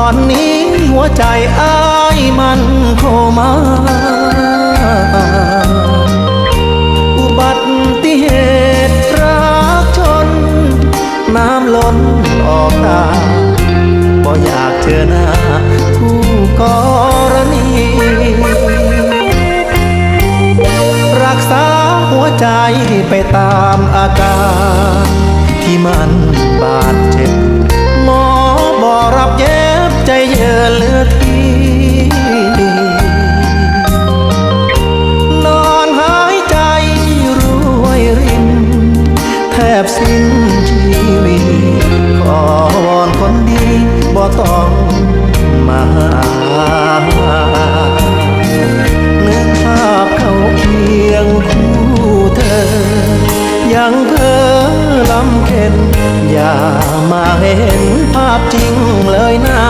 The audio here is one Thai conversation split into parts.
ตอนนี้หัวใจอ้ายมันโคมาอุบัติเหตุรักชน น้ำล้นออกตาบ่อยากเจอหน้าคู่กรณี รักษาหัวใจไปตามอาการ ที่มันบาดเจ็บ สิ้นชีวิตขอวอนคนดีบ่ต้องมาหานึกภาพเขาเคียงคู่เธอ ยังเพ้อลำเค็นอย่ามาเห็นภาพจริงเลยนะ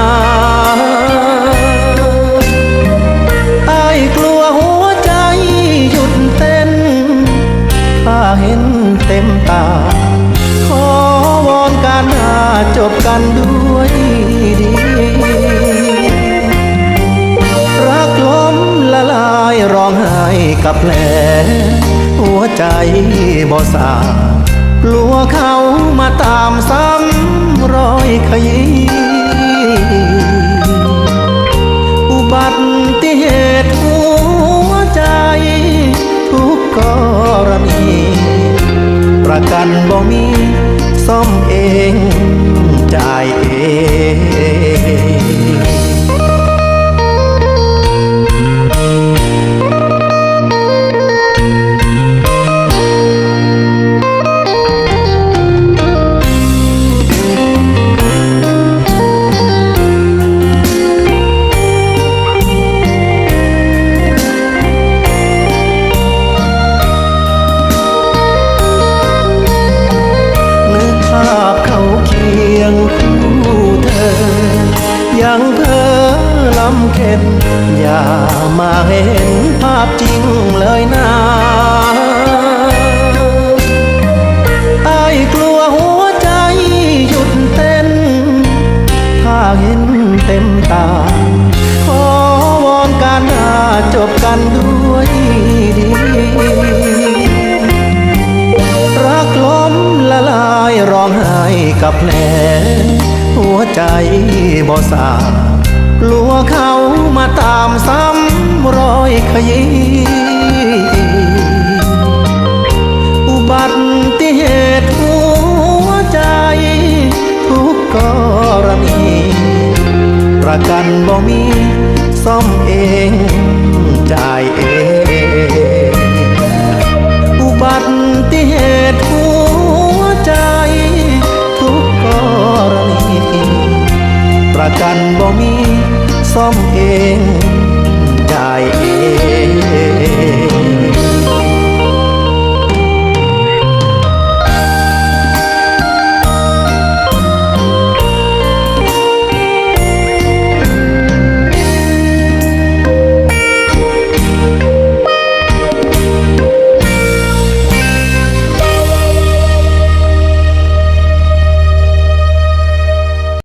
จบกันด้วยดี รักล้มละลายร้องไห้กับแผลหัวใจบ่สากลัวเขามาตามซ้ำรอยขยี้อุบัติเหตุหัวใจ ทุกกรณีประกันบ่มีซ่อมเอง จ่า ยังเพ้อลำเค็นอย่ามาเห็นภาพจริงเลยนะไอ้กลัวหัวใจหยุดเต้น ถ้าเห็นเต็มตา ขอวอนการหาจบกันด้วยดีรักล้มละลายร้องไห้กับแผลหัว ใจบ่สากลัวเขามาตามซ้ำรอยขยี้อุบัติเหตุหัวใจ ทุกกรณี ประกันบ่มีซ่อมเอง กันบ่มีซ่อมเอง